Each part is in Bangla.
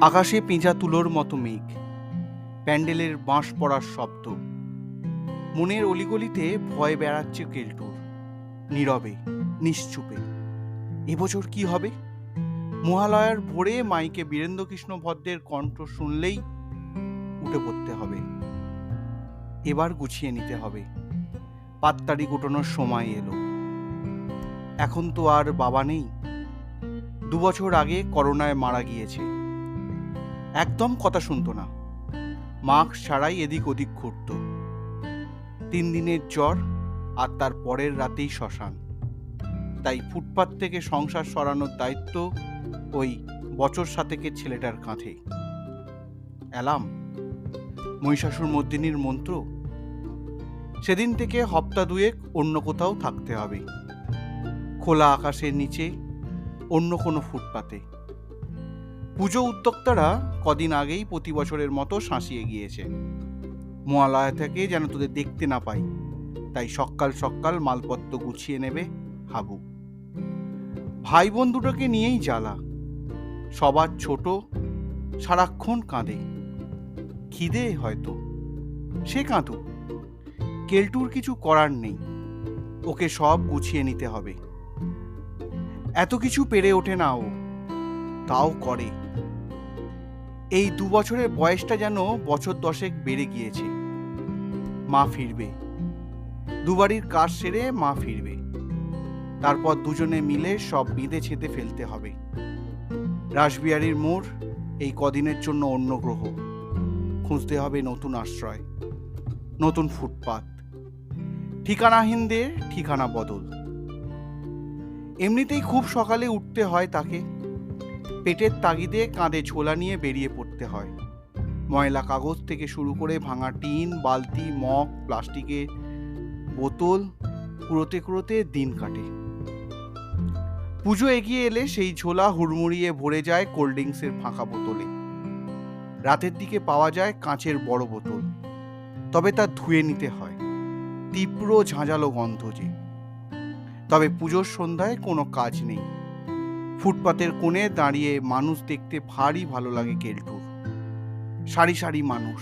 আকাশে পেঁচা তুলোর মতো মেঘ। প্যান্ডেলের বাঁশ পড়ার শব্দ। মনের অলিগলিতে ভয় বেড়াচ্ছে কেলটুর। নীরবে, নিশ্চুপে। এবছর কি হবে? মহালয়ার ভোরে মাইকে বীরেন্দ্রকৃষ্ণ ভদ্রের কণ্ঠ শুনলেই উঠে পড়তে হবে। এবার গুছিয়ে নিতে হবে। পাত্তারি গুটানোর সময় এলো। এখন তো আর বাবা নেই। দুবছর আগে করোনায় মারা গিয়েছে। একদম কথা শুনতো না। মাস্ক ছাড়াই এদিক ওদিক ঘুরত। তিন দিনের জ্বর আর তার পরের রাতেই শ্মশান। তাই ফুটপাত থেকে সংসার সরানোর দায়িত্ব ওই বছর সাতেকের ছেলেটার কাঁধে। অ্যালাম মহিষাসুর মর্দিনীর মন্ত্র? সেদিন থেকে হপ্তা দুয়েক অন্য কোথাও থাকতে হবে। খোলা আকাশের নিচে অন্য কোনো ফুটপাতে। পুজো উদ্যোক্তারা কদিন আগেই প্রতি বছরের মতো শাঁসিয়ে গিয়েছে। মহালয়া থেকে যেন তোদের দেখতে না পাই, তাই সকাল সকাল মালপত্র গুছিয়ে নেবে হাবু। ভাই বোন দুটোকে নিয়েই জ্বালা। সবার ছোট, সারাক্ষণ কাঁদে। খিদে হয়তো, সে কাঁদুক। কেলটুর কিছু করার নেই, ওকে সব গুছিয়ে নিতে হবে। এত কিছু পেরে ওঠে না ও। তাও করে। এই দু বছরের বয়সটা যেন বছর দশেক বেড়ে গিয়েছে। মা ফিরবে। দুবারির কাজ সেরে মা ফিরবে। তারপর দুজনে মিলে সব বিঁধে ছেঁতে ফেলতে হবে। রাসবিহারীর মোড় এই কদিনের জন্য অন্য গ্রহ। খুঁজতে হবে নতুন আশ্রয়, নতুন ফুটপাত। ঠিকানাহীনদের ঠিকানা বদল। এমনিতেই খুব সকালে উঠতে হয় তাকে। পেটের তাগিদে কাঁধে ছোলা নিয়ে বেরিয়ে পড়তে হয়। ময়লা কাগজ থেকে শুরু করে ভাঙা টিন, বালতি, মগ, প্লাস্টিকের বোতল, কুড়োতে কুড়োতে দিন কাটে। পুজো এগিয়ে এলে সেই ঝোলা হুড়মুড়িয়ে ভরে যায় কোল্ড ড্রিঙ্কসের ফাঁকা বোতলে। রাতের দিকে পাওয়া যায় কাঁচের বড় বোতল। তবে তা ধুয়ে নিতে হয়। তীব্র ঝাঁঝালো গন্ধ যে। তবে পুজোর সন্ধ্যায় কোনো কাজ নেই। ফুটপাতের কোণে দাঁড়িয়ে মানুষ দেখতে ভারী ভালো লাগে কেলটুর। সারি সারি মানুষ।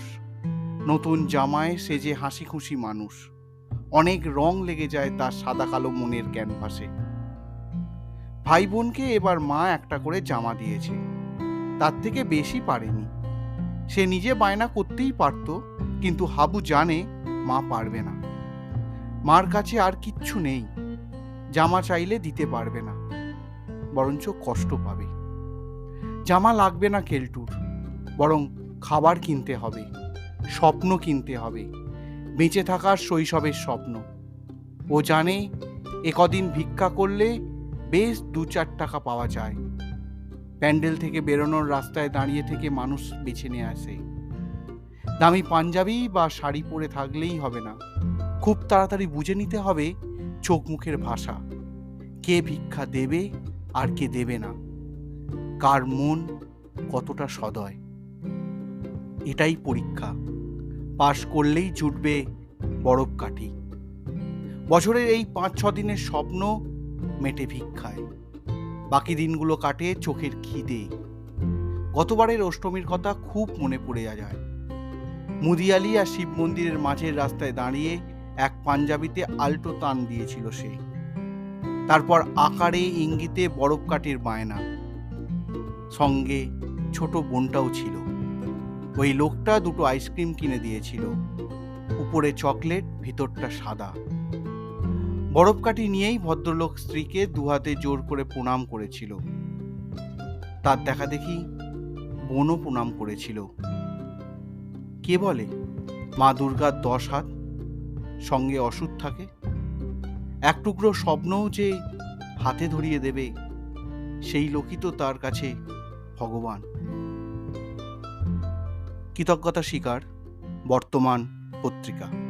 নতুন জামায় সেজে হাসি খুশি মানুষ। অনেক রং লেগে যায় তার সাদা কালো মনের ক্যানভাসে। ভাই বোনকে এবার মা একটা করে জামা দিয়েছে। তার থেকে বেশি পারেনি। সে নিজে বায়না করতেই পারত, কিন্তু হাবু জানে মা পারবে না। মার কাছে আর কিচ্ছু নেই। জামা চাইলে দিতে পারবে না। বরঞ্চ কষ্ট পাবে। জামা লাগবে না কেলটুর বরং খাবার কিনতে হবে, স্বপ্ন কিনতে হবে, বেঁচে থাকার শৈশবের স্বপ্ন। ও জানে একদিন ভিক্ষা করলে বেশ দু চার টাকা পাওয়া যায়। প্যান্ডেল থেকে বেরোনোর রাস্তায় দাঁড়িয়ে থেকে মানুষ বেছে নিয়ে আসে। দামি পাঞ্জাবি বা শাড়ি পরে থাকলেই হবে না। খুব তাড়াতাড়ি বুঝে নিতে হবে চোখ মুখের ভাষা। কে ভিক্ষা দেবে আর কে দেবে না। কার মন কতটা সদয়। এটাই পরীক্ষা। পাশ করলেই জুটবে বরফ কাঠি। বছরের এই পাঁচ ছ দিনের স্বপ্ন মেটে ভিক্ষায়। বাকি দিনগুলো কাটে চোখের খিদে। গতবারের অষ্টমীর কথা খুব মনে পড়ে যায়। মুদিয়ালি আর শিব মন্দিরের মাঝের রাস্তায় দাঁড়িয়ে এক পাঞ্জাবিতে আল্টো তান দিয়েছিল সে। তারপর আকারে ইঙ্গিতে বরফ কাটির বায়না। সঙ্গে ছোট বোনটাও ছিল। ওই লোকটা দুটো আইসক্রিম কিনে দিয়েছিল। উপরে চকলেট, ভিতরটা সাদা। বরফকাঠি নিয়েই ভদ্রলোক স্ত্রীকে দুহাতে জোর করে প্রণাম করেছিল। তার দেখা দেখি বোনও প্রণাম করেছিল। কে বলে? মা দুর্গার দশ হাত, সঙ্গে অসুখ থাকে। এক টুকরো স্বপ্নও যে হাতে ধরিয়ে দেবে, সেই লোকই তো তার কাছে ভগবান। কৃতজ্ঞতা স্বীকার, বর্তমান পত্রিকা।